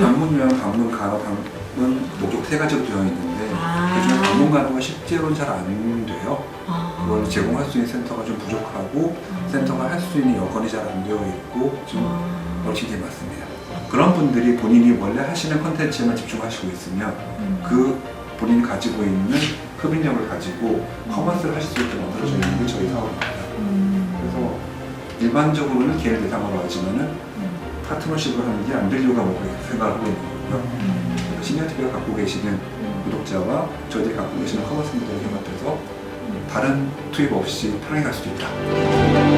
방은 목적 세 가지로 되어 있는데 아. 그중에 방문 가능가 실제로는 잘 안 돼요. 아. 그걸 제공할 수 있는 센터가 좀 부족하고 센터가 할 수 있는 여건이 잘 안 되어 있고 좀 아. 어려운 게 많습니다. 그런 분들이 본인이 원래 하시는 컨텐츠에만 집중하시고 있으면 음. 그 본인이 가지고 있는 흡인력을 가지고 커머스를 하실 수 있게 만들어져 있는 게 저희 사업입니다. 음. 그래서 일반적으로는 개인 대상으로 하지만은 음. 파트너십을 하는 게안될 이유가 뭐고 생각을 하고 있는 거고요. 음. 시니어TV가 갖고 계시는 구독자와 저희들이 갖고 계시는 커머스 모델을 협업해서 다른 투입 없이 편하게 갈 수도 있다.